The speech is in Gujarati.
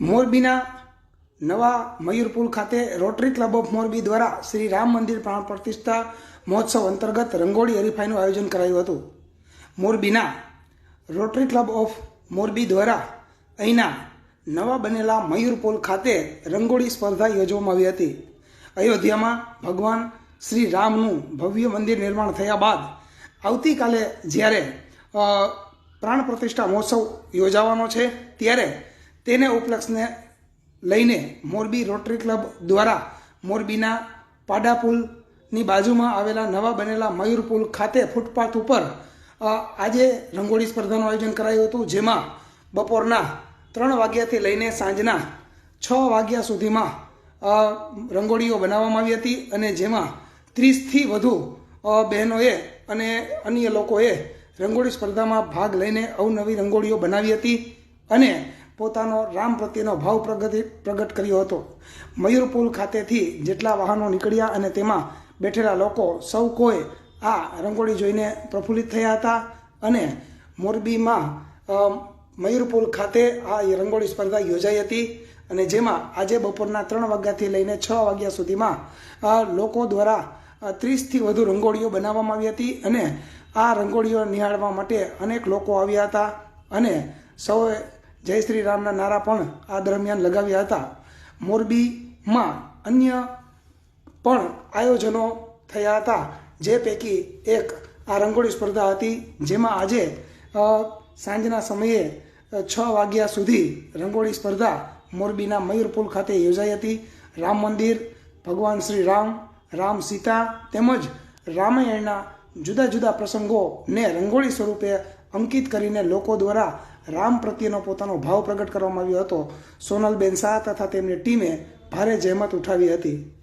મોરબીના નવા મયુરપુલ ખાતે રોટરી ક્લબ ઓફ મોરબી દ્વારા શ્રી રામ મંદિર પ્રાણ પ્રતિષ્ઠા મહોત્સવ અંતર્ગત રંગોળી હરીફાઈનું આયોજન કરાયું હતું. મોરબીના રોટરી ક્લબ ઓફ મોરબી દ્વારા અહીંના નવા બનેલા મયુરપુલ ખાતે રંગોળી સ્પર્ધા યોજવામાં આવી હતી. અયોધ્યામાં ભગવાન શ્રી રામનું ભવ્ય મંદિર નિર્માણ થયા બાદ આવતીકાલે જ્યારે પ્રાણ પ્રતિષ્ઠા મહોત્સવ યોજાવાનો છે, ત્યારે તેને ઉપલક્ષને લઈને મોરબી રોટરી ક્લબ દ્વારા મોરબીના પાડા પુલની બાજુમાં આવેલા નવા બનેલા મયુર પુલ ખાતે ફૂટપાથ ઉપર આજે રંગોળી સ્પર્ધાનું આયોજન કરાયું હતું, જેમાં બપોરના ત્રણ વાગ્યાથી લઈને સાંજના છ વાગ્યા સુધીમાં રંગોળીઓ બનાવવામાં આવી હતી અને જેમાં ત્રીસથી વધુ બહેનોએ અને અન્ય લોકોએ રંગોળી સ્પર્ધામાં ભાગ લઈને અવનવી રંગોળીઓ બનાવી હતી અને પોતાનો રામ પ્રત્યેનો ભાવ પ્રગતિ પ્રગટ કર્યો હતો. મયુર પુલ ખાતેથી જેટલા વાહનો નીકળ્યા અને તેમાં બેઠેલા લોકો સૌ કોઈ આ રંગોળી જોઈને પ્રફુલ્લિત થયા હતા અને મોરબીમાં અ, મયુર પુલ ખાતે આ રંગોળી સ્પર્ધા યોજાઈ હતી અને જેમાં આજે બપોરના ત્રણ વાગ્યાથી લઈને છ વાગ્યા સુધીમાં લોકો દ્વારા ત્રીસથી વધુ રંગોળીઓ બનાવવામાં આવી હતી અને આ રંગોળીઓ નિહાળવા માટે અનેક લોકો આવ્યા હતા અને સૌએ જય શ્રી રામના નારા પણ આ દરમિયાન લગાવ્યા હતા. મોરબીમાં અન્ય પણ આયોજનો થયા હતા. જે પૈકી એક આ રંગોળી સ્પર્ધા હતી, જેમાં આજે સાંજના સમયે છ વાગ્યા સુધી રંગોળી સ્પર્ધા મોરબીના મયુરપુલ ખાતે યોજાઈ હતી. રામ મંદિર, ભગવાન શ્રી રામ રામ સીતા તેમજ રામાયણના જુદા જુદા પ્રસંગોને રંગોળી સ્વરૂપે અંકિત કરીને લોકો દ્વારા રામ પ્રત્યેનો પોતાનો ભાવ પ્રગટ કરવામાં આવ્યો હતો. સોનલબેન શાહ તથા તેમની ટીમે ભારે જહેમત ઉઠાવી હતી.